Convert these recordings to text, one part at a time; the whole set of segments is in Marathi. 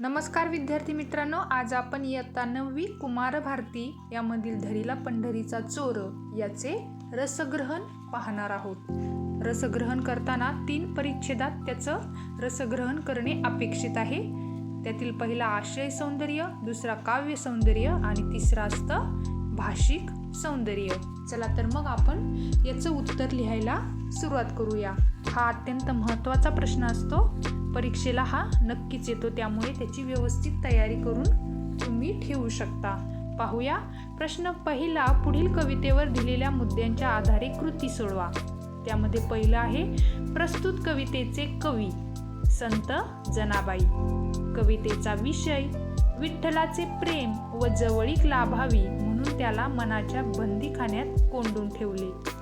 नमस्कार विद्यार्थी मित्रांनो आज आपण इयत्ता नववी कुमार भारती यामधील धरीला पंढरीचा चोर याचे रसग्रहण पाहणार आहोत. रसग्रहण करताना तीन परिच्छेदात त्याचं रसग्रहण करणे अपेक्षित आहे. त्यातील पहिला आशय सौंदर्य दुसरा काव्य सौंदर्य आणि तिसरा असतं भाषिक सौंदर्य. चला तर मग आपण याचं उत्तर लिहायला सुरुवात करूया. हा अत्यंत महत्त्वाचा प्रश्न असतो. परीक्षेला हा नक्कीच येतो. त्यामुळे त्याची व्यवस्थित तयारी करून तुम्ही ठेवू शकता. पाहूया. प्रश्न पहिला पुढील कवितेवर दिलेल्या मुद्द्यांच्या आधारे कृती सोडवा. त्यामध्ये पहिलं आहे प्रस्तुत कवितेचे कवी संत जनाबाई. कवितेचा विषय विठ्ठलाचे प्रेम व जवळीक लाभावी म्हणून त्याला मनाच्या बंदीखान्यात कोंडून ठेवले.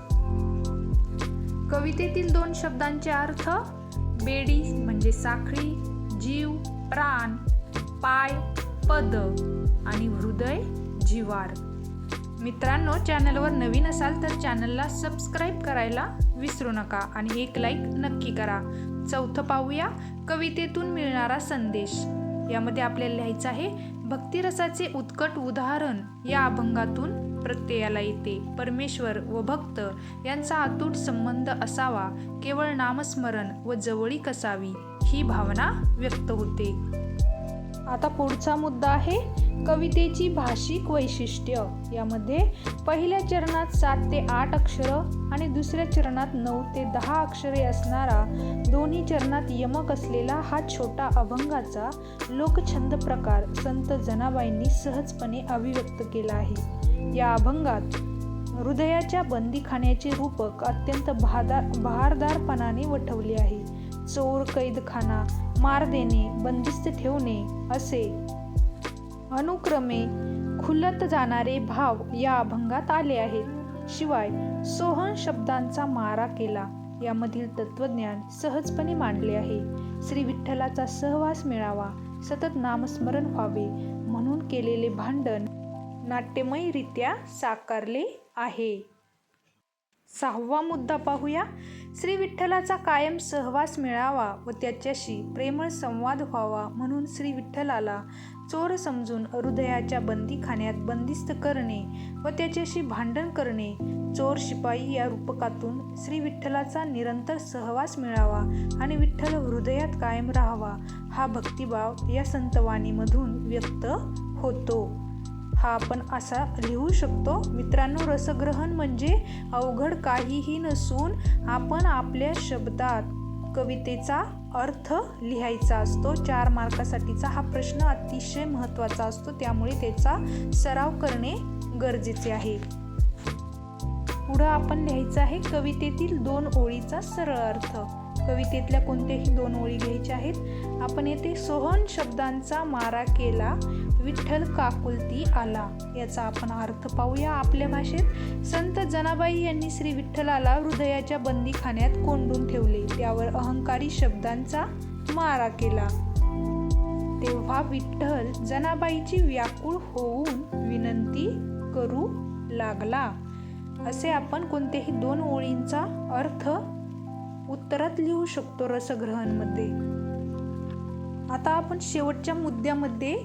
कवितेतील दोन शब्दांचे अर्थ बेडी म्हणजे साखळी जीव प्राण पाय पद आणि हृदय जिवार. मित्रांनो चॅनलवर नवीन असाल तर चॅनलला सबस्क्राईब करायला विसरू नका आणि एक लाईक नक्की करा. चौथं पाहूया कवितेतून मिळणारा संदेश. यामध्ये आपल्याला लिहायचं आहे भक्तिरसाचे उत्कट उदाहरण या अभंगातून प्रत्ययाला येते. परमेश्वर व भक्त यांचा अतूट संबंध असावा केवळ नामस्मरण व जवळीक असावी ही भावना व्यक्त होते. आता पुढचा मुद्दा आहे कवितेची भाषिक वैशिष्ट्य. यामध्ये पहिल्या चरणात सात ते आठ अक्षरं आणि दुसऱ्या चरणात नऊ ते दहा अक्षरे असणारा दोन्ही चरणात यमक असलेला हा छोटा अभंगाचा लोकछंद प्रकार संत जनाबाईंनी सहजपणे अभिव्यक्त केला आहे. या अभंगात हृदयाच्या बंदीखान्याचे रूपक अत्यंत भादा बहारदारपणाने वठवले आहे. चोर कैदखाना मार देणे बंदिस्त ठेवणे असे अनुक्रमे खुलत जाणारे भाव या अभंगात आले आहेत. शिवाय सोहन शब्दांचा मारा केला यामधील तत्वज्ञान सहजपणे मांडले आहे. श्री विठ्ठलाचा सहवास मिळावा सतत नामस्मरण व्हावे म्हणून केलेले भांडण नाट्यमयरित्या साकारले आहे. सहावा मुद्दा पाहूया. श्री विठ्ठलाचा कायम सहवास मिळावा व त्याच्याशी प्रेमळ संवाद व्हावा म्हणून श्री विठ्ठलाला चोर समजून हृदयाच्या बंदीखान्यात बंदिस्त करणे व त्याच्याशी भांडण करणे चोर शिपाई या रूपकातून श्री विठ्ठलाचा निरंतर सहवास मिळावा आणि विठ्ठल हृदयात कायम राहावा हा भक्तिभाव या संतवाणीमधून व्यक्त होतो. हा आपण असा लिहू शकतो. मित्रांनो रसग्रहण म्हणजे अवघड काहीही नसून आपण आपल्या शब्दात कवितेचा अर्थ लिहायचा असतो. चार मार्कासाठीचा हा प्रश्न अतिशय महत्त्वाचा असतो. त्यामुळे त्याचा सराव करणे गरजेचे आहे. पुढं आपण लिहायचं आहे कवितेतील दोन ओळीचा सरळ अर्थ. कवितेतल्या कोणत्याही दोन ओळी घ्यायच्या आहेत. आपण येथे सोहन शब्दांचा मारा केला. विठ्ठल काकुलती आला. याचा आपण अर्थ पाहूया आपल्या भाषेत. संत जनाबाई यांनी श्री विठ्ठलाला हृदयाच्या बंदीखान्यात कोंडून ठेवले. त्यावर अहंकारी शब्दांचा मारा केला. तेव्हा विठ्ठल जनाबाईची व्याकुळ होऊन विनंती करू लागला. असे आपण कोणत्याही दोन ओळींचा अर्थ उत्तरात लिहू शकतो रसग्रहणमध्ये आता आपण शेवटच्या मुद्द्यामध्ये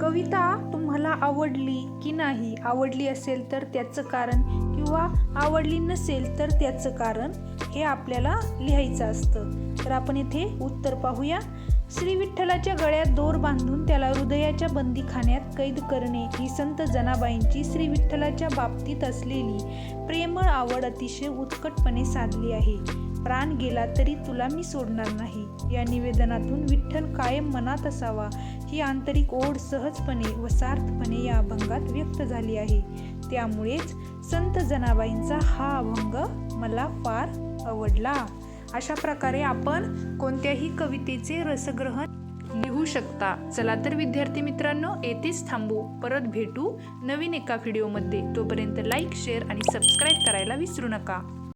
कविता तुम्हाला आवडली की नाही? आवडली असेल तर त्याचं कारण किंवा आवडली नसेल तर त्याचं कारण हे आपल्याला लिहायचं असतं. तर आपण इथे उत्तर पाहूया. श्री विठ्ठलाच्या गळ्यात दोर बांधून त्याला हृदयाच्या बंदीखान्यात कैद करणे ही संत जनाबाईंची श्री विठ्ठलाच्या बाबतीत असलेली प्रेमळ आवड अतिशय उत्कटपणे साधली आहे. प्राण गेला तरी तुला मी सोडणार नाही. या निवेदनातून विठ्ठल कायम मनात असावा. ही आंतरिक ओढ सहजपणे व सार्थपणे या अभंगात व्यक्त झाली आहे. त्यामुळेच संत जनाबाईंचा हा अभंग मला फार आवडला. अशा प्रकारे आपण कोणत्याही कवितेचे रसग्रहण लिहू शकता. चला तर विद्यार्थी मित्रांनो येथेच थांबू. परत भेटू नवीन एका व्हिडिओमध्ये तोपर्यंत लाईक शेअर आणि सबस्क्राईब करायला विसरू नका.